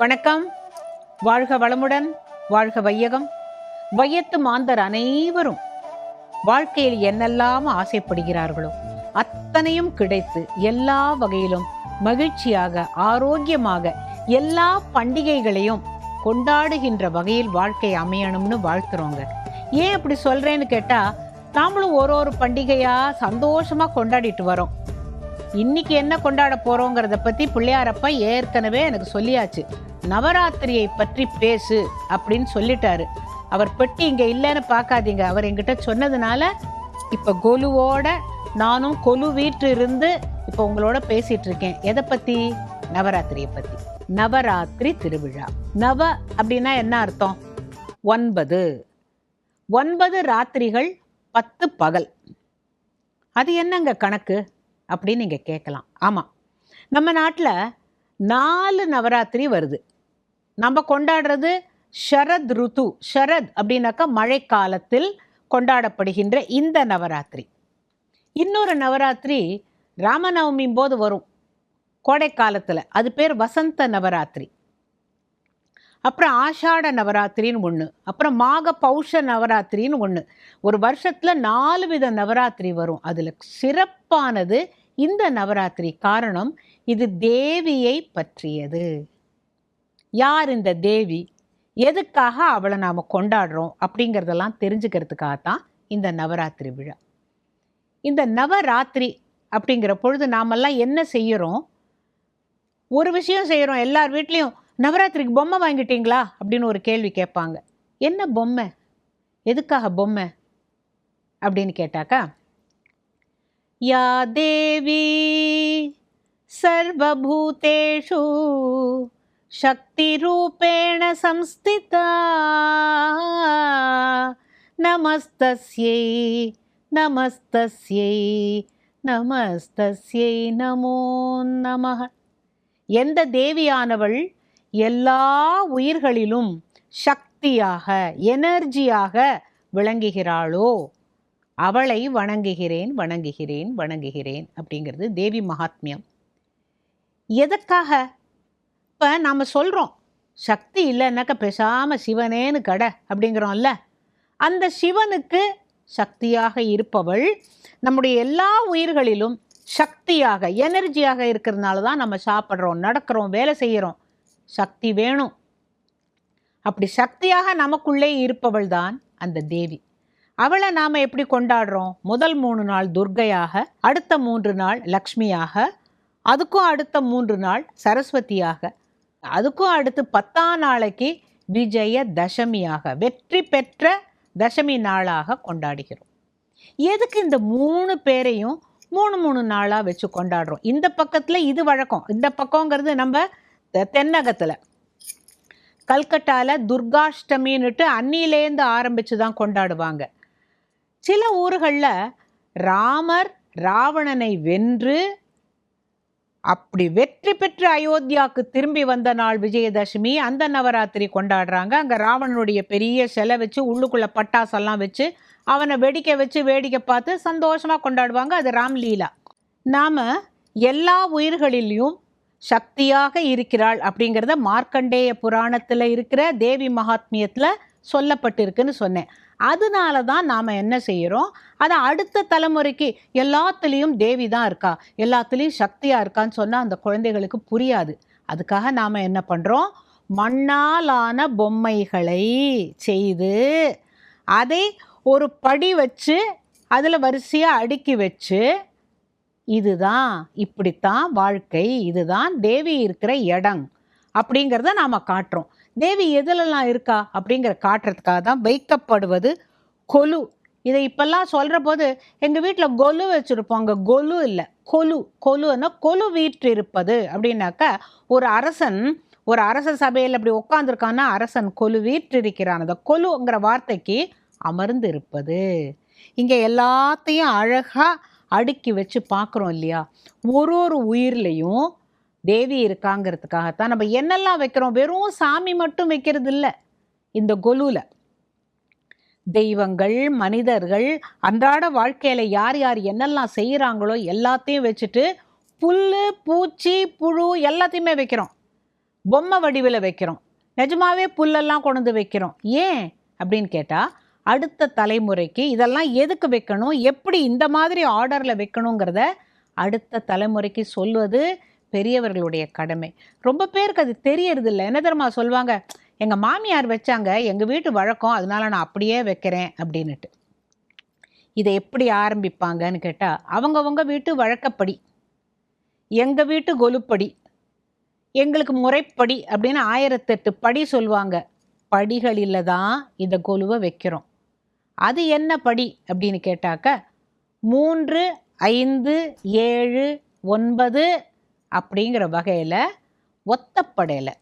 வணக்கம். வாழ்க வளமுடன் வாழ்க வையகம். வையத்து மாந்தர் அனைவரும் வாழ்க்கையில் என்னெல்லாம் ஆசைப்படுகிறார்களோ அத்தனையும் கிடைத்து எல்லா வகையிலும் மகிழ்ச்சியாக ஆரோக்கியமாக எல்லா பண்டிகைகளையும் கொண்டாடுகின்ற வகையில் வாழ்க்கை அமையணும்னு வாழ்த்துறோங்க. ஏன் அப்படி சொல்றேன்னு கேட்டா நாமளும் ஒரு ஒரு பண்டிகையா சந்தோஷமா கொண்டாடிட்டு வரோம். இன்னைக்கு என்ன கொண்டாட போறோங்கிறத பத்தி பிள்ளையாரப்பா ஏற்கனவே எனக்கு சொல்லியாச்சு. நவராத்திரியை பற்றி பேசு அப்படின்னு சொல்லிட்டாரு. அவர் பெட்டி இங்கே இல்லைன்னு பார்க்காதீங்க. அவர் என்கிட்ட சொன்னதுனால இப்போ கொலுவோட நானும் கொலு வீட்டு இருந்து இப்போ உங்களோட பேசிட்டு இருக்கேன். எதை பற்றி நவராத்திரியை பற்றி நவராத்திரி திருவிழா. நவ அப்படின்னா என்ன அர்த்தம்? ஒன்பது. ஒன்பது ராத்திரிகள் பத்து பகல். அது என்னங்க கணக்கு? அப்படின்னு நீங்கள் கேட்கலாம். ஆமாம் நம்ம நாட்டில் நாலு நவராத்திரி வருது. நம்ம கொண்டாடுறது ஷரத் ருத்து ஷரத் அப்படின்னாக்கா மழைக்காலத்தில் கொண்டாடப்படுகின்ற இந்த நவராத்திரி. இன்னொரு நவராத்திரி ராமநவமி போது வரும். கோடை காலத்தில் அது பேர் வசந்த நவராத்திரி. அப்புறம் ஆஷாட நவராத்திரின்னு ஒன்று அப்புறம் மாக பௌஷ நவராத்திரின்னு ஒன்று ஒரு வருஷத்தில் நாலு வித நவராத்திரி வரும். அதில் சிறப்பானது இந்த நவராத்திரி. காரணம் இது தேவியை பற்றியது. யார் இந்த தேவி? எதுக்காக அவளை நாம் கொண்டாடுறோம்? அப்படிங்கிறதெல்லாம் தெரிஞ்சுக்கிறதுக்காக தான் இந்த நவராத்திரி விழா. இந்த நவராத்திரி அப்படிங்கிற பொழுது நாமெல்லாம் என்ன செய்கிறோம் ஒரு விஷயம் செய்கிறோம் எல்லார் வீட்லேயும் நவராத்திரிக்கு பொம்மை வாங்கிட்டீங்களா? அப்படின்னு ஒரு கேள்வி கேட்பாங்க. என்ன பொம்மை? எதுக்காக பொம்மை? அப்படின்னு கேட்டாக்கா யா தேவி சர்வபூதேஷு शक्तिरूपेण संस्थिता नमस्तस्यै நமஸ்தஸ்யை நமஸ்தஸ்யை நமோ நமः எந்த தேவியானவள் எல்லா உயிர்களிலும் சக்தியாக எனர்ஜியாக விளங்குகிறாளோ அவளை வணங்குகிறேன் வணங்குகிறேன் வணங்குகிறேன் அப்படிங்கிறது தேவி மகாத்மியம் எதற்காக இப்போ நாம் சொல்கிறோம் சக்தி இல்லைன்னாக்க பேசாமல் சிவனேன்னு கடை அப்படிங்கிறோம்ல. அந்த சிவனுக்கு சக்தியாக இருப்பவள் நம்முடைய எல்லா உயிர்களிலும் சக்தியாக எனர்ஜியாக இருக்கிறதுனால தான் நம்ம சாப்பிட்றோம் நடக்கிறோம் வேலை செய்கிறோம். சக்தி வேணும். அப்படி சக்தியாக நமக்குள்ளே இருப்பவள் தான் அந்த தேவி. அவளை நாம் எப்படி கொண்டாடுறோம்? முதல் மூணு நாள் துர்க்கையாக அடுத்த மூன்று நாள் லக்ஷ்மியாக அதுக்கும் அடுத்த மூன்று நாள் சரஸ்வதியாக. அதுக்கும் அடுத்து பத்தாம் நாளைக்கு விஜய தசமியாக வெற்றி பெற்ற தசமி நாளாக கொண்டாடுகிறோம். எதுக்கு இந்த மூணு பேரையும் மூணு மூணு நாளாக வச்சு கொண்டாடுறோம்? இந்த பக்கத்தில் இது வழக்கம். இந்த பக்கங்கிறது நம்ம தெ- தென்னகத்தில். கல்கட்டாவில் துர்காஷ்டமின்னுட்டு அன்னிலேருந்து ஆரம்பித்து தான் கொண்டாடுவாங்க. சில ஊர்களில் ராமர் ராவணனை வென்று அப்படி வெற்றி பெற்று அயோத்தியாவுக்கு திரும்பி வந்த நாள் விஜயதசமி அந்த நவராத்திரி கொண்டாடுறாங்க. அங்கே ராவணனுடைய பெரிய சிலை வச்சு உள்ளுக்குள்ளே பட்டாசெல்லாம் வச்சு அவனை வெடிக்க வச்சு வேடிக்கை பார்த்து சந்தோஷமாக கொண்டாடுவாங்க. அது ராம்லீலா நாம் எல்லா உயிர்களிலையும் சக்தியாக இருக்கிறாள் அப்படிங்கிறத மார்க்கண்டேய புராணத்தில் இருக்கிற தேவி மகாத்மியத்தில் சொல்லப்பட்டிருக்குன்னு சொன்னேன். அதனால தான் நாம் என்ன செய்கிறோம் அதை அடுத்த தலைமுறைக்கு எல்லாத்துலேயும் தேவி தான் இருக்கா? எல்லாத்துலேயும் சக்தியாக இருக்கான்னு சொன்னால் அந்த குழந்தைகளுக்கு புரியாது. அதுக்காக நாம் என்ன பண்ணுறோம் மண்ணாலான பொம்மைகளை செய்து அதை ஒரு படி வச்சு அதில் வரிசையாக அடுக்கி வச்சு இதுதான் இப்படித்தான் வாழ்க்கை இதுதான் தேவி இருக்கிற இடம் அப்படிங்கிறத நாம் காட்டுறோம். தேவி எதுலலாம் இருக்கா அப்படிங்கிற காட்டுறதுக்காக தான் வைக்கப்படுவது கொலு. இதை இப்பெல்லாம் சொல்கிற போது எங்கள் வீட்டில் கொலு வச்சுருப்போம். அங்கே கொலு இல்லை. கொலு. கொலுன்னா கொலு வீற்றிருப்பது அப்படின்னாக்கா ஒரு அரசன் ஒரு அரச சபையில் அப்படி உட்காந்துருக்கான்னா அரசன் கொலு வீற்றிருக்கிறான். அந்த கொலுங்கிற வார்த்தைக்கு அமர்ந்து இருப்பது இங்கே எல்லாத்தையும் அழகாக அடுக்கி வச்சு பார்க்குறோம் இல்லையா? ஒரு ஒரு உயிர்லையும் தேவி இருக்காங்கிறதுக்காகத்தான் நம்ம என்னெல்லாம் வைக்கிறோம்? வெறும் சாமி மட்டும் வைக்கிறது இல்லை இந்த கொலுவில் தெய்வங்கள் மனிதர்கள் அன்றாட வாழ்க்கையில் யார் யார் என்னெல்லாம் செய்கிறாங்களோ எல்லாத்தையும் வச்சுட்டு புல் பூச்சி புழு எல்லாத்தையுமே வைக்கிறோம். பொம்மை வடிவில் வைக்கிறோம். நிஜமாவே புல்லெல்லாம் கொண்டு வந்து வைக்கிறோம். ஏன்? அப்படின்னு கேட்டால் அடுத்த தலைமுறைக்கு இதெல்லாம் எதுக்கு வைக்கணும்? எப்படி இந்த மாதிரி ஆர்டரில் வைக்கணுங்கிறத அடுத்த தலைமுறைக்கு சொல்வது பெரியவர்களுடைய கடமை. ரொம்ப பேருக்கு அது தெரியறதில்ல. என்ன தெரியுமா சொல்லுவாங்க? எங்கள் மாமியார் வச்சாங்க எங்கள் வீட்டு வழக்கம் அதனால நான் அப்படியே வைக்கிறேன் அப்படின்னுட்டு. இதை எப்படி ஆரம்பிப்பாங்கன்னு கேட்டால் அவங்கவங்க வீட்டு வழக்கப்படி எங்கள் வீட்டு கொலுப்படி எங்களுக்கு முறைப்படி அப்படின்னு ஆயிரத்தெட்டு படி சொல்லுவாங்க. படிகளில் தான் இந்த கொலுவை வைக்கிறோம். அது என்ன படி அப்படின்னு கேட்டாக்க மூன்று ஐந்து ஏழு ஒன்பது அப்படிங்கிற வகையில் ஒத்தப்படையலை.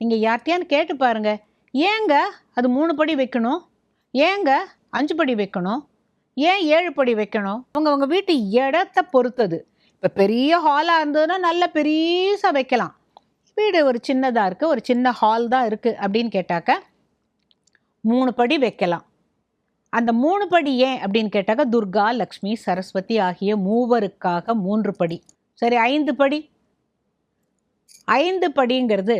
நீங்கள் யார்கிட்டயான்னு கேட்டு பாருங்கள் ஏங்க அது மூணு படி வைக்கணும்? ஏங்க அஞ்சு படி வைக்கணும்? ஏன் ஏழு படி வைக்கணும்? அவங்க அவங்க வீட்டு இடத்த பொறுத்தது. இப்போ பெரிய ஹாலாக இருந்ததுன்னா நல்ல பெரியசாக வைக்கலாம். வீடு ஒரு சின்னதாக இருக்குது ஒரு சின்ன ஹால் தான் இருக்குது அப்படின்னு கேட்டாக்க மூணு படி வைக்கலாம். அந்த மூணு படி ஏன் அப்படின்னு கேட்டாக்க துர்கா லக்ஷ்மி சரஸ்வதி ஆகிய மூவருக்காக மூன்று படி. சரி ஐந்து படி. ஐந்து படிங்கிறது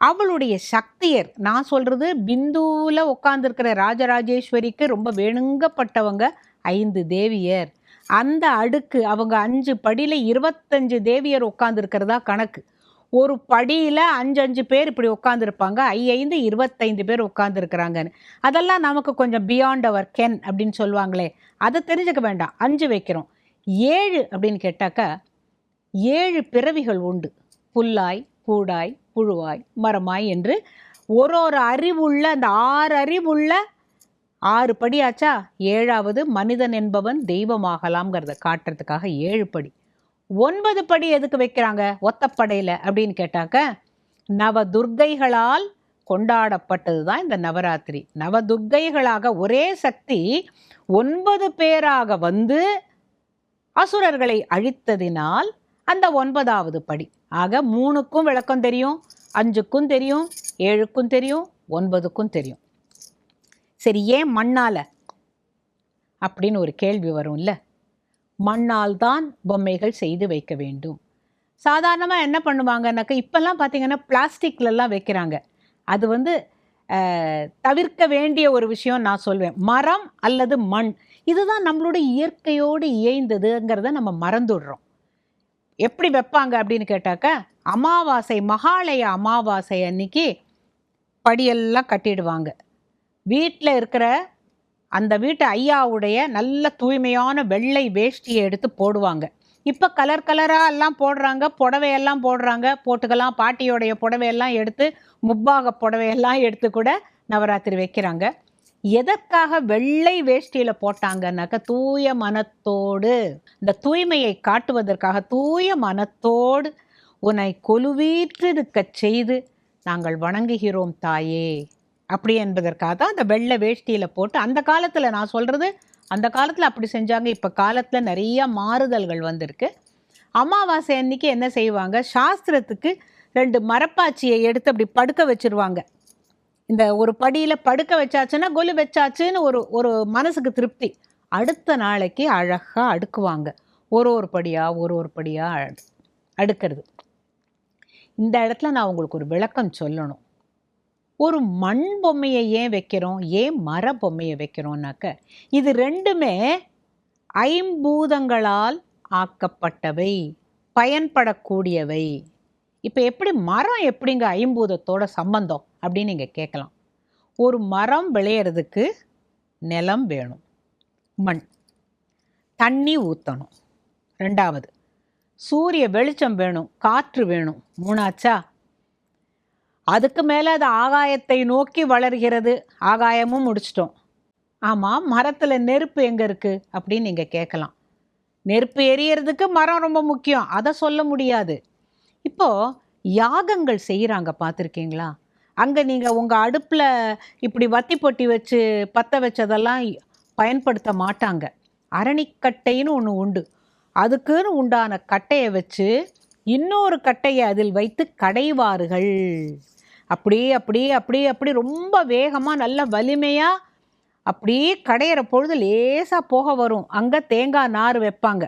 அவளுடைய சக்தியர். நான் சொல்கிறது பிந்துவில் உட்காந்துருக்கிற ராஜராஜேஸ்வரிக்கு ரொம்ப வேணுங்கப்பட்டவங்க ஐந்து தேவியர். அந்த அடுக்கு அவங்க அஞ்சு படியில் இருபத்தஞ்சு தேவியர் உட்காந்துருக்கிறதா கணக்கு. ஒரு படியில் அஞ்சு அஞ்சு பேர் இப்படி உட்காந்துருப்பாங்க ஐ ஐந்து இருபத்தைந்து பேர் உட்காந்துருக்குறாங்கன்னு அதெல்லாம் நமக்கு கொஞ்சம் பியாண்ட் அவர் கென் அப்படின்னு சொல்லுவாங்களே அதை தெரிஞ்சுக்க வேண்டாம். அஞ்சு வைக்கிறோம். ஏழு அப்படின்னு கேட்டாக்கா ஏழு பிறவிகள் உண்டு. புல்லாய் பூடாய் புழுவாய் மரமாய் என்று ஒரு ஒரு அறிவுள்ள அந்த ஆறு அறிவுள்ள ஆறு படி ஆச்சா? ஏழாவது மனிதன் என்பவன் தெய்வமாகலாம்ங்கிறத காட்டுறதுக்காக ஏழு படி. ஒன்பது படி எதுக்கு வைக்கிறாங்க? ஒத்தப்படையில் அப்படின்னு கேட்டாக்க நவ துர்க்கைகளால் கொண்டாடப்பட்டது தான் இந்த நவராத்திரி. நவ துர்க்கைகளாக ஒரே சக்தி ஒன்பது பேராக வந்து அசுரர்களை அழித்ததினால் அந்த ஒன்பதாவது படி. ஆக மூணுக்கும் விளக்கம் தெரியும் அஞ்சுக்கும் தெரியும் ஏழுக்கும் தெரியும் ஒன்பதுக்கும் தெரியும். சரி ஏன் மண்ணால்? அப்படின்னு ஒரு கேள்வி வரும்ல. மண்ணால் தான் பொம்மைகள் செய்து வைக்க வேண்டும். சாதாரணமாக என்ன பண்ணுவாங்கன்னாக்கா இப்போல்லாம் பார்த்தீங்கன்னா பிளாஸ்டிக்லலாம் வைக்கிறாங்க. அது வந்து தவிர்க்க வேண்டிய ஒரு விஷயம் நான் சொல்வேன். மரம் அல்லது மண். இதுதான் நம்மளோட இயற்கையோடு இயைந்ததுங்கிறத நம்ம மறந்துடுறோம். எப்படி வைப்பாங்க அப்படின்னு கேட்டாக்க அமாவாசை மகாலய அமாவாசை அன்னைக்கு படியெல்லாம் கட்டிடுவாங்க. வீட்டில் இருக்கிற அந்த வீட்டு ஐயாவுடைய நல்ல தூய்மையான வெள்ளை வேஷ்டியை எடுத்து போடுவாங்க. இப்போ கலர் கலராக எல்லாம் போடுறாங்க புடவையெல்லாம் போடுறாங்க போட்டுக்கலாம் பாட்டியோடைய புடவையெல்லாம் எடுத்து முப்பாக புடவையெல்லாம் எடுத்து கூட நவராத்திரி வைக்கிறாங்க. எதற்காக வெள்ளை வேஷ்டியில் போட்டாங்கன்னாக்க தூய மனத்தோடு இந்த தூய்மையை காட்டுவதற்காக தூய மனத்தோடு உன்னை கொலுவீற்றிருக்க செய்து நாங்கள் வணங்குகிறோம் தாயே. அப்படி என்பதற்காக தான் அந்த வெள்ளை வேஷ்டியில் போட்டு அந்த காலத்தில் நான் சொல்கிறது அந்த காலத்தில் அப்படி செஞ்சாங்க. இப்போ காலத்தில் நிறைய மாறுதல்கள் வந்திருக்கு. அமாவாசை அன்னைக்கு என்ன செய்வாங்க? சாஸ்திரத்துக்கு ரெண்டு மரப்பாச்சியை எடுத்து அப்படி படுக்க வச்சிருவாங்க. இந்த ஒரு படியில் படுக்க வச்சாச்சுன்னா கொலு வச்சாச்சுன்னு ஒரு ஒரு மனசுக்கு திருப்தி. அடுத்த நாளைக்கு அழகாக அடுக்குவாங்க. ஒரு ஒரு படியாக ஒரு ஒரு படியாக அடுக்கிறது. இந்த இடத்துல நான் உங்களுக்கு ஒரு விளக்கம் சொல்லணும். ஒரு மண் பொம்மையை ஏன் வைக்கிறோம்? ஏன் மர பொம்மையை வைக்கிறோம்னாக்க இது ரெண்டுமே ஐம்பூதங்களால் ஆக்கப்பட்டவை பயன்படக்கூடியவை. இப்போ எப்படி மரம் எப்படிங்க ஐம்பூதத்தோட சம்பந்தம்? அப்படின்னு நீங்கள் கேட்கலாம். ஒரு மரம் விளையிறதுக்கு நிலம் வேணும். மண். தண்ணி ஊற்றணும் ரெண்டாவது சூரிய வெளிச்சம் வேணும் காற்று வேணும். மூணாச்சா? அதுக்கு மேலே அது ஆகாயத்தை நோக்கி வளர்கிறது. ஆகாயமும் முடிச்சிட்டோம். ஆமாம் மரத்தில் நெருப்பு எங்கே இருக்குது அப்படின்னு நீங்கள் கேட்கலாம். நெருப்பு எரியறதுக்கு மரம் ரொம்ப முக்கியம். அதை சொல்ல முடியாது. இப்போது யாகங்கள் செய்கிறாங்க பார்த்துருக்கீங்களா? அங்கே நீங்கள் உங்கள் அடுப்பில் இப்படி வத்தி பொட்டி வச்சு பற்ற வச்சதெல்லாம் பயன்படுத்த மாட்டாங்க. அரணிக்கட்டைன்னு ஒன்று உண்டு. அதுக்குன்னு உண்டான கட்டையை வச்சு இன்னொரு கட்டையை அதில் வைத்து கடைவார்கள். அப்படியே அப்படியே அப்படியே அப்படி ரொம்ப வேகமாக நல்ல வலிமையாக அப்படியே கடையிற பொழுது லேசாக போக வரும். அங்கே தேங்காய் நார் வைப்பாங்க.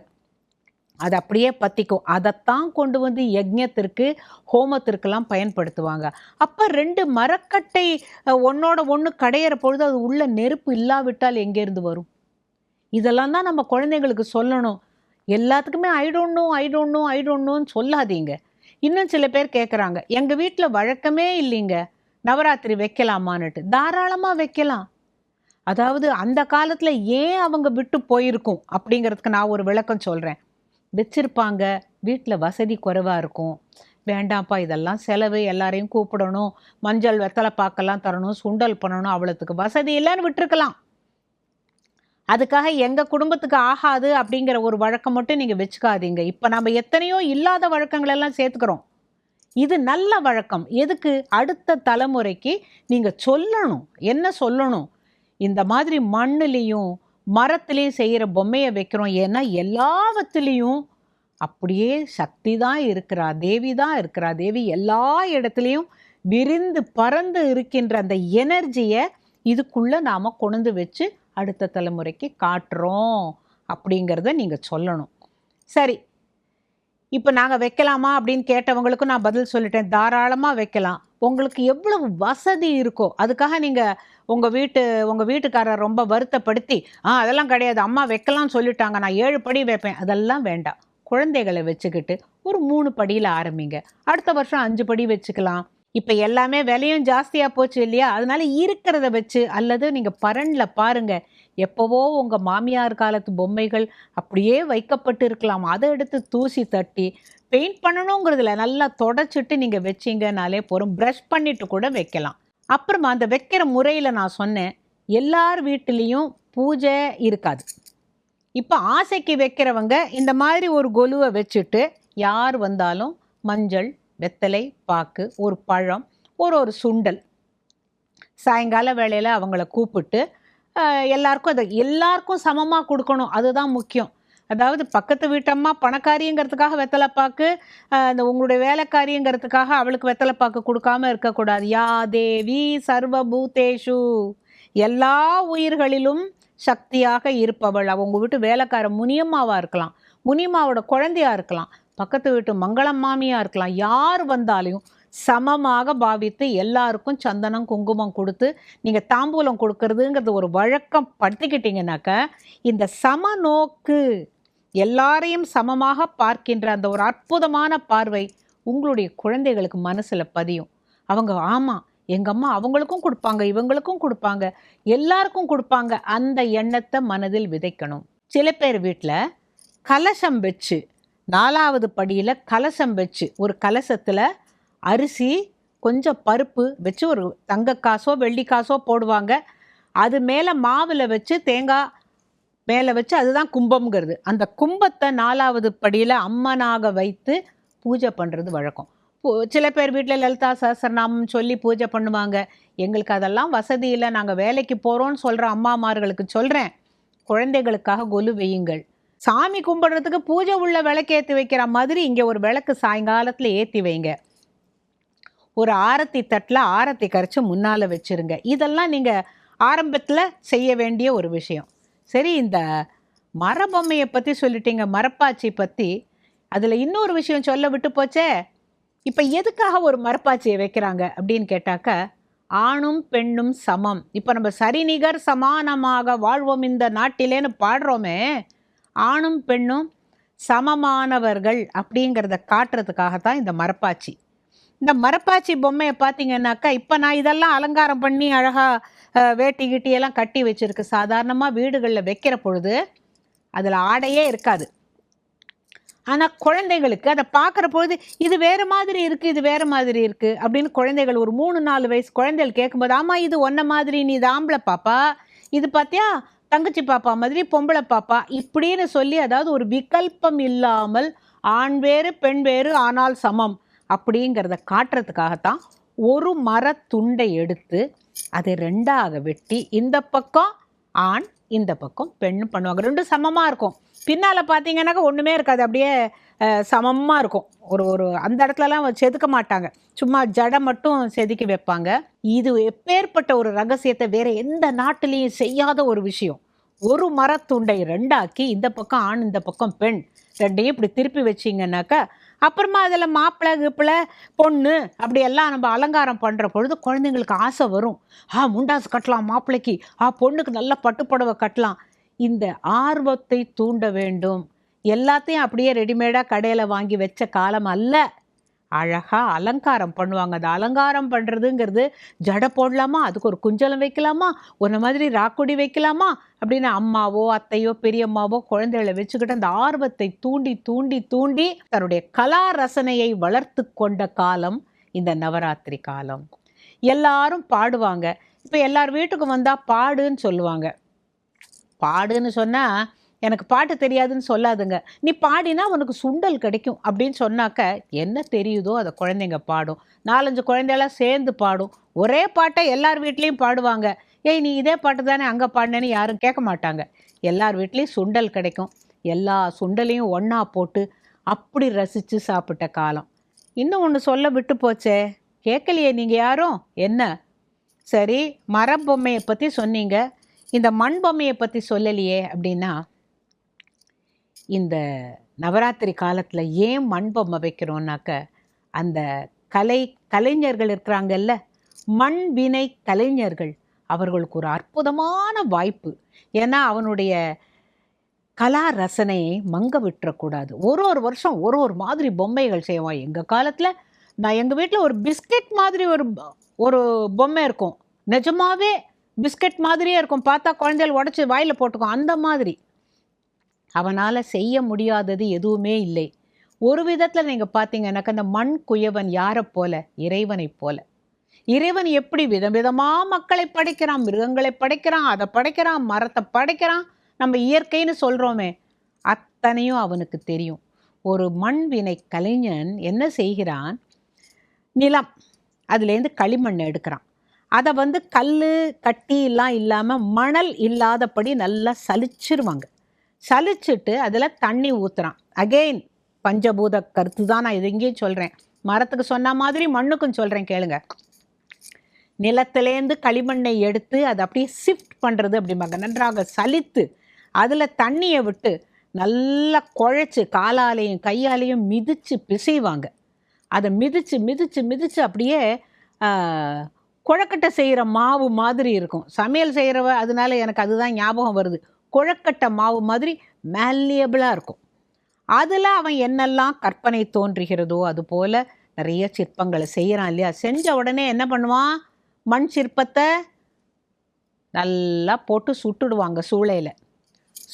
அது அப்படியே பற்றிக்கும் அதைத்தான் கொண்டு வந்து யஜ்யத்திற்கு ஹோமத்திற்கெல்லாம் பயன்படுத்துவாங்க. அப்போ ரெண்டு மரக்கட்டை ஒன்னோட ஒன்று கடையிற பொழுது அது உள்ள நெருப்பு இல்லாவிட்டால் எங்கேருந்து வரும்? இதெல்லாம் தான் நம்ம குழந்தைங்களுக்கு சொல்லணும். எல்லாத்துக்குமே ஐ டோன்ட் நோ சொல்லாதீங்க. இன்னும் சில பேர் கேட்குறாங்க எங்கள் வீட்டில் வழக்கமே இல்லைங்க. நவராத்திரி வைக்கலாமான்னுட்டு. தாராளமாக வைக்கலாம். அதாவது அந்த காலத்தில் ஏன் அவங்க விட்டு போயிருக்கும்? அப்படிங்கிறதுக்கு நான் ஒரு விளக்கம் சொல்கிறேன் வச்சிருப்பாங்க. வீட்டில் வசதி குறைவாக இருக்கும். வேண்டாம்ப்பா இதெல்லாம் செலவு எல்லாரையும் கூப்பிடணும். மஞ்சள் வெத்தலை பாக்கெல்லாம் தரணும் சுண்டல் பண்ணணும் அவ்வளோத்துக்கு வசதி இல்லைன்னு விட்டுருக்கலாம். அதுக்காக எங்கள் குடும்பத்துக்கு ஆகாது அப்படிங்கிற ஒரு வழக்கம் மட்டும் நீங்கள் வச்சுக்காதீங்க. இப்போ நம்ம எத்தனையோ இல்லாத வழக்கங்களெல்லாம் சேர்த்துக்கிறோம். இது நல்ல வழக்கம். எதுக்கு? அடுத்த தலைமுறைக்கு நீங்கள் சொல்லணும். என்ன சொல்லணும்? இந்த மாதிரி மண்ணுலேயும் மரத்துலேயும் செய்கிற பொம்மையை வைக்கிறோம். ஏன்னா எல்லாவற்றுலேயும் அப்படியே சக்தி தான் இருக்கிறா தேவி தான் இருக்கிறா. தேவி எல்லா இடத்துலையும் விரிந்து பறந்து இருக்கின்ற அந்த எனர்ஜியை இதுக்குள்ளே நாம் கொண்டு வச்சு அடுத்த தலைமுறைக்கு காட்டுறோம் அப்படிங்கிறத நீங்கள் சொல்லணும். சரி இப்போ நாங்கள் வைக்கலாமா அப்படின்னு கேட்டவங்களுக்கும் நான் பதில் சொல்லிட்டேன். தாராளமாக வைக்கலாம். உங்களுக்கு எவ்வளவு வசதி இருக்கோ அதுக்காக நீங்கள் உங்கள் வீட்டு உங்கள் வீட்டுக்காரர் ரொம்ப வருத்தப்படுத்தி ஆ அதெல்லாம் கிடையாது. அம்மா வைக்கலாம்னு சொல்லிட்டாங்க. நான் ஏழு படி வைப்பேன். அதெல்லாம் வேண்டாம். குழந்தைகளை வச்சுக்கிட்டு ஒரு மூணு படியில் ஆரம்பிங்க. அடுத்த வருஷம் அஞ்சு படி வச்சுக்கலாம். இப்போ எல்லாமே விலையும் ஜாஸ்தியாக போச்சு இல்லையா? அதனால இருக்கிறத வச்சு அல்லது நீங்கள் பரனில் பாருங்க. எப்போவோ உங்கள் மாமியார் காலத்து பொம்மைகள் அப்படியே வைக்கப்பட்டு இருக்கலாம். அதை எடுத்து தூசி தட்டி பெயிண்ட் பண்ணணுங்கிறதுல நல்லா தொடச்சிட்டு நீங்கள் வச்சிங்கனாலே போகிறோம் ப்ரஷ் பண்ணிட்டு கூட வைக்கலாம். அப்புறமா அந்த வைக்கிற முறையில் நான் சொன்னேன் எல்லார் வீட்டிலையும் பூஜை இருக்காது. இப்போ ஆசைக்கு வைக்கிறவங்க இந்த மாதிரி ஒரு கொலுவை வச்சுட்டு யார் வந்தாலும் மஞ்சள் வெத்தலை பாக்கு ஒரு பழம் ஒரு ஒரு சுண்டல். சாயங்கால வேளையில் அவங்கள கூப்பிட்டு எல்லாருக்கும் அதை எல்லாருக்கும் சமமாக கொடுக்கணும். அதுதான் முக்கியம். அதாவது பக்கத்து வீட்டம்மா பணக்காரிங்கிறதுக்காக வெத்தலைப்பாக்கு இந்த உங்களுடைய வேலைக்காரிங்கிறதுக்காக அவளுக்கு வெத்தலைப்பாக்கு கொடுக்காம இருக்கக்கூடாது. யா தேவி சர்வபூதேஷு. எல்லா உயிர்களிலும் சக்தியாக இருப்பவள். அவங்க வீட்டு வேலைக்கார முனியம்மாவாக இருக்கலாம். முனியம்மாவோட குழந்தையாக இருக்கலாம். பக்கத்து வீட்டு மங்களம் மாமியாக இருக்கலாம். யார் வந்தாலையும் சமமாக பாவித்து எல்லாருக்கும் சந்தனம் குங்குமம் கொடுத்து நீங்கள் தாம்பூலம் கொடுக்கறதுங்கிறது ஒரு வழக்கம் படுத்திக்கிட்டிங்கனாக்க இந்த சமநோக்கு எல்லாரையும் சமமாக பார்க்கின்ற அந்த ஒரு அற்புதமான பார்வை உங்களுடைய குழந்தைகளுக்கு மனசில் பதியும். அவங்க ஆமாம் எங்கள் அம்மா அவங்களுக்கும் கொடுப்பாங்க இவங்களுக்கும் கொடுப்பாங்க எல்லாருக்கும் கொடுப்பாங்க அந்த எண்ணத்தை மனதில் விதைக்கணும். சில பேர் வீட்டில் கலசம் வச்சு நாலாவது படியில் கலசம் வச்சு ஒரு கலசத்தில் அரிசி கொஞ்சம் பருப்பு வச்சு ஒரு தங்க காசோ வெள்ளி காசோ போடுவாங்க. அது மேலே மாவில் வச்சு தேங்காய் மேலே வச்சு அதுதான் கும்பம்ங்கிறது. அந்த கும்பத்தை நாலாவது படியில் அம்மனாக வைத்து பூஜை பண்ணுறது வழக்கம். சில பேர் வீட்டில் லலிதா சஹசரநாமம் சொல்லி பூஜை பண்ணுவாங்க. எங்களுக்கு அதெல்லாம் வசதி இல்லை. நாங்கள் வேலைக்கு போகிறோன்னு சொல்கிற அம்மாமார்களுக்கு சொல்கிறேன் குழந்தைகளுக்காக கொலு வையுங்கள். சாமி கும்பிடுறதுக்கு பூஜை உள்ள விளக்கு ஏற்றி வைக்கிற மாதிரி இங்கே ஒரு விளக்கு சாயங்காலத்தில் ஏற்றி வைங்க. ஒரு ஆரத்தி தட்டில் ஆரத்தி கரைச்சி முன்னால் வச்சிருங்க. இதெல்லாம் நீங்கள் ஆரம்பத்தில் செய்ய வேண்டிய ஒரு விஷயம். சரி இந்த மரபொம்மையை பற்றி சொல்லிட்டீங்க மரப்பாச்சி பற்றி அதில் இன்னொரு விஷயம் சொல்ல விட்டு போச்சே. இப்போ எதுக்காக ஒரு மரப்பாச்சியை வைக்கிறாங்க அப்படின்னு கேட்டாக்க ஆணும் பெண்ணும் சமம். இப்போ நம்ம சரிநிகர் சமானமாக வாழ்வோம் இந்த நாட்டிலேன்னு பாடுறோமே. ஆணும் பெண்ணும் சமமானவர்கள் அப்படிங்கிறத காட்டுறதுக்காக தான் இந்த மரப்பாச்சி. இந்த மரப்பாச்சி பொம்மையை பார்த்தீங்கன்னாக்கா இப்போ நான் இதெல்லாம் அலங்காரம் பண்ணி அழகாக வேட்டி கிட்டியெல்லாம் கட்டி வச்சுருக்கு. சாதாரணமாக வீடுகளில் வைக்கிற பொழுது அதில் ஆடையே இருக்காது. ஆனால் குழந்தைகளுக்கு அதை பார்க்குற பொழுது இது வேறு மாதிரி இருக்குது இது வேறு மாதிரி இருக்குது அப்படின்னு குழந்தைகள் ஒரு மூணு நாலு வயசு குழந்தைகள் கேட்கும்போது ஆமாம் இது ஒன்றை மாதிரி நீ இது ஆம்பளை பாப்பா இது பார்த்தியா தங்கச்சி பாப்பா மாதிரி பொம்பளை பாப்பா இப்படின்னு சொல்லி அதாவது ஒரு விகல்பம் இல்லாமல் ஆண் வேறு பெண் வேறு ஆனால் சமம். அப்படிங்கிறத காட்டுறதுக்காகத்தான் ஒரு மரத்துண்டை எடுத்து அதை ரெண்டாக வெட்டி இந்த பக்கம் ஆண் இந்த பக்கம் பெண் பண்ணுவாங்க. ரெண்டும் சமமாக இருக்கும். பின்னால் பார்த்தீங்கன்னாக்கா ஒன்றுமே இருக்காது. அப்படியே சமமாக இருக்கும். ஒரு ஒரு அந்த இடத்துலலாம் செதுக்க மாட்டாங்க. சும்மா ஜடை மட்டும் செதுக்கி வைப்பாங்க. இது எப்பேற்பட்ட ஒரு ரகசியத்தை வேறு எந்த நாட்டிலையும் செய்யாத ஒரு விஷயம். ஒரு மரத்துண்டை ரெண்டாக்கி இந்த பக்கம் ஆண் இந்த பக்கம் பெண் ரெண்டையும் இப்படி திருப்பி வச்சிங்கன்னாக்கா அப்புறமா அதில் மாப்பிள்ளை கிப்பிள்ளை பொண்ணு அப்படி எல்லாம் நம்ம அலங்காரம் பண்ணுற பொழுது குழந்தைங்களுக்கு ஆசை வரும். ஆ முண்டாசு கட்டலாம் மாப்பிள்ளைக்கு ஆ பொண்ணுக்கு நல்ல பட்டுப்புடவை கட்டலாம். இந்த ஆர்வத்தை தூண்ட வேண்டும். எல்லாத்தையும் அப்படியே ரெடிமேடாக கடையில் வாங்கி வச்ச காலம் அல்ல. அழகாக அலங்காரம் பண்ணுவாங்க. அது அலங்காரம் பண்ணுறதுங்கிறது ஜடை போடலாமா? அதுக்கு ஒரு குஞ்சலம் வைக்கலாமா? ஒரு மாதிரி ராக்குடி வைக்கலாமா? அப்படின்னு அம்மாவோ அத்தையோ பெரியம்மாவோ குழந்தைகளை வச்சுக்கிட்டு அந்த ஆர்வத்தை தூண்டி தூண்டி தூண்டி தன்னுடைய கலா ரசனையை வளர்த்து கொண்ட காலம் இந்த நவராத்திரி காலம். எல்லாரும் பாடுவாங்க. இப்போ எல்லார் வீட்டுக்கும் வந்தால் பாடுன்னு சொல்லுவாங்க. பாடுன்னு சொன்னால் எனக்கு பாட்டு தெரியாதுன்னு சொல்லாதுங்க. நீ பாடினா உனக்கு சுண்டல் கிடைக்கும் அப்படின்னு சொன்னாக்க என்ன தெரியுதோ அதை குழந்தைங்க பாடும். நாலஞ்சு குழந்தையெல்லாம் சேர்ந்து பாடும். ஒரே பாட்டை எல்லார் வீட்லேயும் பாடுவாங்க. ஏய் நீ இதே பாட்டு தானே அங்கே பாடினேன்னு யாரும் கேட்க மாட்டாங்க. எல்லார் வீட்லேயும் சுண்டல் கிடைக்கும். எல்லா சுண்டலையும் ஒன்றா போட்டு அப்படி ரசித்து சாப்பிட்ட காலம். இன்னும் ஒன்று சொல்ல விட்டு போச்சே? கேட்கலையே நீங்கள் யாரும்? என்ன? சரி மரப்பொம்மையை பற்றி சொன்னீங்க. இந்த மண் பொம்மையை பற்றி சொல்லலையே அப்படின்னா இந்த நவராத்திரி காலத்தில் ஏன் மண் பொம்மை வைக்கிறோன்னாக்க அந்த கலை கலைஞர்கள் இருக்கிறாங்கல்ல மண் வினை கலைஞர்கள் அவர்களுக்கு ஒரு அற்புதமான வாய்ப்பு. ஏன்னா அவனுடைய கலா ரசனையை மங்க விட்டுறக்கூடாது. ஒரு ஒரு வருஷம் ஒரு ஒரு மாதிரி பொம்மைகள் செய்வான். எங்கள் காலத்தில் நான் எங்கள் வீட்டில் ஒரு பிஸ்கெட் மாதிரி ஒரு ஒரு பொம்மை இருக்கும். நிஜமாவே பிஸ்கெட் மாதிரியே இருக்கும். பார்த்தா குழந்தைகள் உடச்சி வாயில் போட்டுக்கும். அந்த மாதிரி. அவனால் செய்ய முடியாதது எதுவுமே இல்லை. ஒரு விதத்தில் நீங்கள் பார்த்தீங்கன்னாக்கா அந்த மண் குயவன் யாரை போல? இறைவனை போல. இறைவன் எப்படி விதவிதமாக மக்களை படைக்கிறான் மிருகங்களை படைக்கிறான் அதை படைக்கிறான் மரத்தை படைக்கிறான் நம்ம இயற்கைன்னு சொல்கிறோமே அத்தனையும் அவனுக்கு தெரியும். ஒரு மண் வினை கலைஞன் என்ன செய்கிறான்? நிலம் அதுலேருந்து களிமண் எடுக்கிறான். அதை வந்து கல் கட்டி எல்லாம் இல்லாமல் மணல் இல்லாதபடி நல்லா சலிச்சிருவாங்க. சலிச்சுட்டு அதில் தண்ணி ஊற்றுறான் அகெயின் பஞ்சபூத கருத்து தான் நான் இது இங்கேயும் சொல்கிறேன் மரத்துக்கு சொன்ன மாதிரி மண்ணுக்கும் சொல்கிறேன் கேளுங்க. நிலத்திலேருந்து களிமண்ணை எடுத்து அதை அப்படியே ஷிஃப்ட் பண்ணுறது அப்படிம்பாங்க. நன்றாக சலித்து அதில் தண்ணியை விட்டு நல்லா குழைச்சி காலாலையும் கையாலையும் மிதித்து பிசைவாங்க. அதை மிதித்து மிதித்து மிதித்து அப்படியே குழக்கட்டை செய்கிற மாவு மாதிரி இருக்கும். சமையல் செய்கிறவ அதனால எனக்கு அதுதான் ஞாபகம் வருது. குழக்கட்டை மாவு மாதிரி மேல்லியபிளாக இருக்கும். அதில் அவன் என்னெல்லாம் கற்பனை தோன்றுகிறதோ அதுபோல் நிறைய சிற்பங்களை செய்கிறான் இல்லையா? செஞ்ச உடனே என்ன பண்ணுவான்? மண் சிற்பத்தை நல்லா போட்டு சுட்டுடுவாங்க சூளையில்.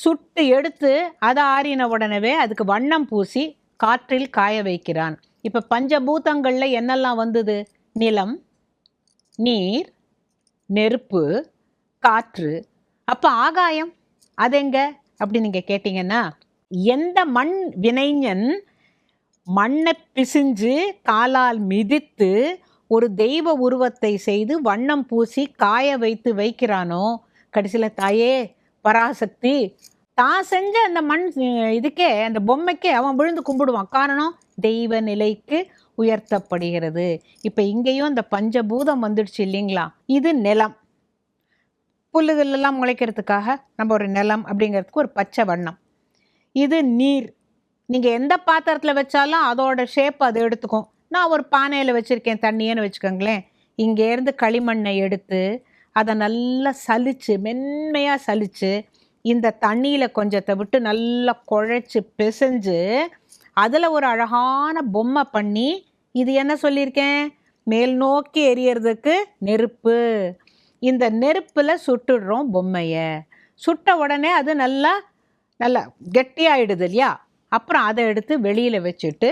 சுட்டு எடுத்து அதை ஆறின உடனே அதுக்கு வண்ணம் பூசி காற்றில் காய வைக்கிறான். இப்போ பஞ்சபூதங்களில் என்னெல்லாம் வந்தது? நிலம் நீர் நெருப்பு காற்று. அப்போ ஆகாயம்? அதெங்க? அப்படி நீங்கள் கேட்டிங்கன்னா எந்த மண் வினைஞன் மண்ணை பிசிஞ்சு காலால் மிதித்து ஒரு தெய்வ உருவத்தை செய்து வண்ணம் பூசி காய வைத்து வைக்கிறானோ? கடைசியில் தாயே பராசக்தி. தான் செஞ்ச அந்த மண் இதுக்கே அந்த பொம்மைக்கே அவன் விழுந்து கும்பிடுவான். காரணம் தெய்வ நிலைக்கு உயர்த்தப்படுகிறது. இப்போ இங்கேயும் அந்த பஞ்சபூதம் வந்துடுச்சு இல்லைங்களா? இது நிலம். புல்லுகள் எல்லாம் முளைக்கிறதுக்காக நம்ம ஒரு நிலம் அப்படிங்கிறதுக்கு ஒரு பச்சை வண்ணம். இது நீர். நீங்கள் எந்த பாத்திரத்தில் வச்சாலும் அதோட ஷேப் அது எடுத்துக்கும். நான் ஒரு பானையில் வச்சுருக்கேன் தண்ணியேன்னு வச்சுக்கோங்களேன். இங்கேருந்து களிமண்ணை எடுத்து அதை நல்லா சலித்து மென்மையாக சலித்து இந்த தண்ணியில் கொஞ்சத்தை விட்டு நல்லா குழைச்சி பிசைஞ்சு அதில் ஒரு அழகான பொம்மை பண்ணி இது என்ன சொல்லியிருக்கேன்? மேல் நோக்கி எரியறதுக்கு நெருப்பு. இந்த நெருப்பில் சுட்டுடுறோம் பொம்மையை. சுட்ட உடனே அது நல்லா நல்லா கெட்டியாயிடுது இல்லையா? அப்புறம் அதை எடுத்து வெளியில் வச்சுட்டு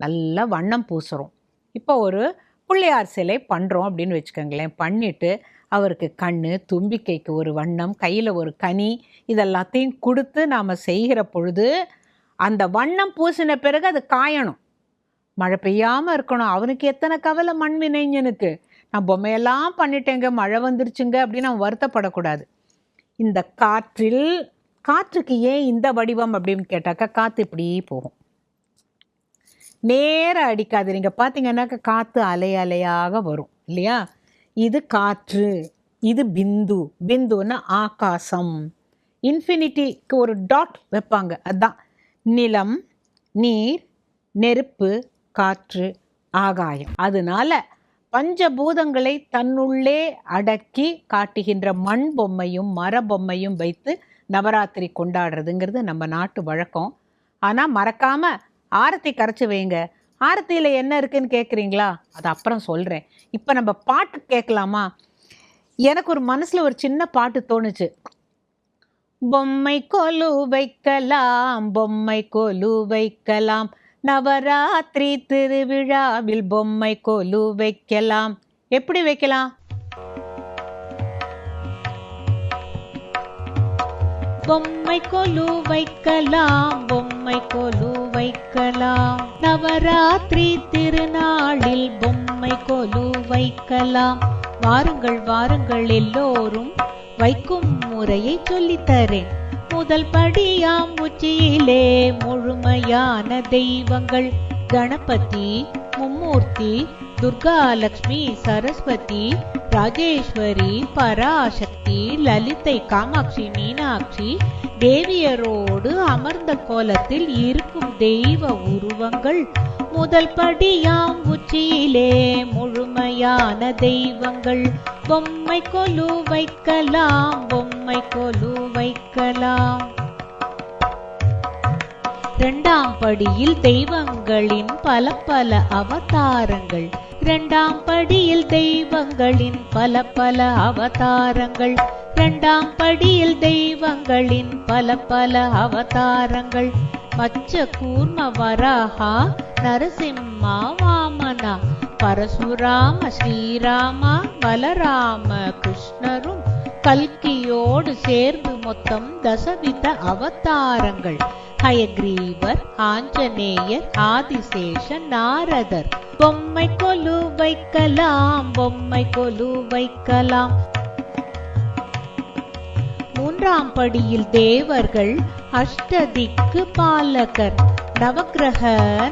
நல்லா வண்ணம் பூசுகிறோம் இப்போ ஒரு பிள்ளையார் சிலை பண்ணுறோம் அப்படின்னு வச்சுக்கோங்களேன். பண்ணிவிட்டு அவருக்கு கண் தும்பிக்கைக்கு ஒரு வண்ணம் கையில் ஒரு கனி இதெல்லாத்தையும் கொடுத்து நாம் செய்கிற பொழுது அந்த வண்ணம் பூசின பிறகு அது காயணும். மழை பெய்யாமல் இருக்கணும். அவனுக்கு எத்தனை கவலை மண் வினைஞனுக்கு நான் பொம்மையெல்லாம் பண்ணிட்டேங்க மழை வந்துருச்சுங்க அப்படின்னு அவன் வருத்தப்படக்கூடாது. இந்த காற்றில் காற்றுக்கு ஏன் இந்த வடிவம் அப்படின்னு கேட்டாக்கா காற்று இப்படி போகும். நேராக அடிக்காது நீங்கள் பார்த்தீங்கன்னாக்கா காற்று அலை அலையாக வரும் இல்லையா? இது காற்று இது பிந்து. பிந்துன்னா ஆகாசம். இன்ஃபினிட்டிக்கு ஒரு டாட் வைப்பாங்க அதுதான் நிலம் நீர் நெருப்பு காற்று ஆகாயம். அதனால பஞ்சபூதங்களை தன்னுள்ளே அடக்கி காட்டுகின்ற மண் பொம்மையும் மர பொம்மையும் வைத்து நவராத்திரி கொண்டாடுறதுங்கிறது நம்ம நாட்டு வழக்கம். ஆனால் மறக்காமல் ஆரத்தி கரைச்சி வைங்க. ஆரத்தியில் என்ன இருக்குன்னு கேட்குறீங்களா அது அப்புறம் சொல்கிறேன் இப்போ நம்ம பாட்டு கேட்கலாமா? எனக்கு ஒரு மனசில் ஒரு சின்ன பாட்டு தோணுச்சு. பொம்மை கொலு வைக்கலாம் பொம்மை கொலு வைக்கலாம். நவராத்திரி திருவிழாவில் பொம்மை கொலு வைக்கலாம். எப்படி வைக்கலாம்? பொம்மை கொலு வைக்கலாம் பொம்மை கொலு வைக்கலாம். நவராத்திரி திருநாளில் பொம்மை கொலு வைக்கலாம். வாருங்கள் வாருங்கள் எல்லோரும் வைக்கும் முறையை சொல்லித்தரேன். முதல் படியாம் உச்சியிலே முழுமையான தெய்வங்கள். கணபதி மும்மூர்த்தி துர்கா லக்ஷ்மி சரஸ்வதி ராஜேஸ்வரி பராசக்தி லலிதை காமாட்சி மீனாட்சி தேவியரோடு அமர்ந்த கோலத்தில் இருக்கும் தெய்வ உருவங்கள். முதல் படியாம் உச்சியிலே முழுமையான தெய்வங்கள். பொம்மை கொலு வைக்கலாம் பொம்மை கொலு வைக்கலாம். இரண்டாம் படியில் தெய்வங்களின் பல பல அவதாரங்கள். இரண்டாம் படியில் தெய்வங்களின் பல பல அவதாரங்கள். இரண்டாம் படியில் தெய்வங்களின் பல பல அவதாரங்கள். மச்ச கூர்ம வராகா நரசிம்மா வாமனா. பரசுராம ஸ்ரீராமா பலராம கிருஷ்ணரும் கல்கியோடு சேர்ந்து மொத்தம் தசவித அவதாரங்கள். ஹயக்ரீவர் ஆஞ்சநேயர் ஆதிசேஷ நாரதர். பொம்மை கொலு வைக்கலாம் பொம்மை கொலு வைக்கலாம். மூன்றாம் படியில் தேவர்கள் அஷ்டதிக்கு பாலகர் நவக்கிரக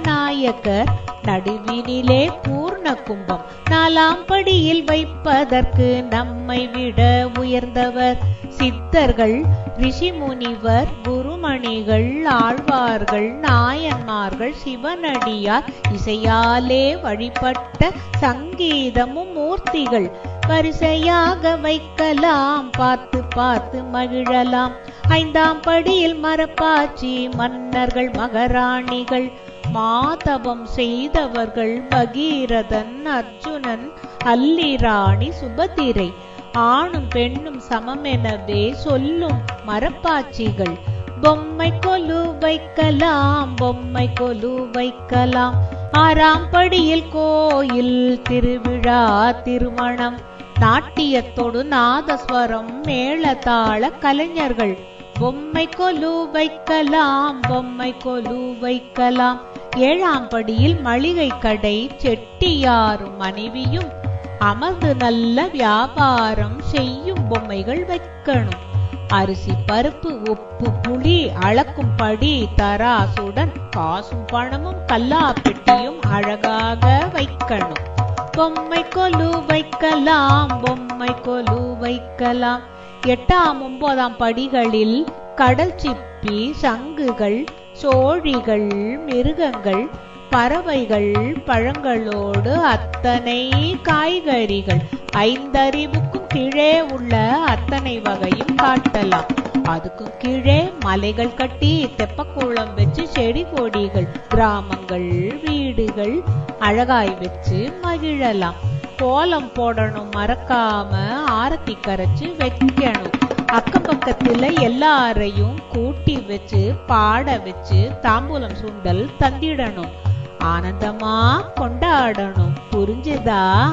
நாயகர். நடுவினிலே பூர்ண கும்பம். நாலாம் படியில் வைப்பதற்கு நம்மை விட உயர்ந்தவர். சித்தர்கள் ரிஷிமுனிவர் குருமணிகள் ஆழ்வார்கள் நாயன்மார்கள் சிவனடியார் இசையாலே வழிபட்ட சங்கீதமும் மூர்த்திகள். வரிசையாக வைக்கலாம். பார்த்து பார்த்து மகிழலாம். ஐந்தாம் படியில் மரப்பாச்சி மன்னர்கள் மகாராணிகள் மாதவம் செய்தவர்கள் பகீரதன் அர்ஜுனன் அல்லிராணி சுபதிரை. ஆணும் பெண்ணும் சமமெனவே சொல்லும் மரப்பாச்சிகள். பொம்மை கொலு வைக்கலாம் பொம்மை கொலு வைக்கலாம். ஆறாம் படியில் கோயில் திருவிழா திருமணம். நாட்டியத்தோடு நாதஸ்வரம் மேளதாள கலைஞர்கள். பொம்மை கொலு வைக்கலாம் பொம்மை கொலு வைக்கலாம். ஏழாம் படியில் மளிகை கடை செட்டியாரும் மனைவியும் அமர்ந்து நல்ல வியாபாரம் செய்யும் பொம்மைகள் வைக்கணும். அரிசி பருப்பு உப்பு புளி அளக்கும் படி தராசுடன் காசும் பணமும் கல்லா பெட்டியும் அழகாக வைக்கணும். பொம்மை கொலு வைக்கலாம் பொம்மை கொலு வைக்கலாம். எட்டாம் ஒன்பதாம் படிகளில் கடல் சிப்பி சங்குகள் சோழிகள் மிருகங்கள் பறவைகள் பழங்களோடு அத்தனை காய்கறிகள். ஐந்தறிவுக்கும் கீழே உள்ள அத்தனை வகையும் காட்டலாம். அதுக்கும் கீழே மலைகள் கட்டி தெப்பக்குளம் வச்சு செடி கொடிகள் கிராமங்கள் வீடுகள் அழகாய் வச்சு மகிழலாம். கோலம் போடணும் மறக்காம ஆரத்தி கரைச்சு வைக்கணும். அக்கம் பக்கத்துல எல்லாரையும் கூட்டி வச்சு பாட வச்சு தாம்பூலம் சுண்டல் தந்திடணும். ஆனந்தமா கொண்டாடணும். புரிஞ்சுதா?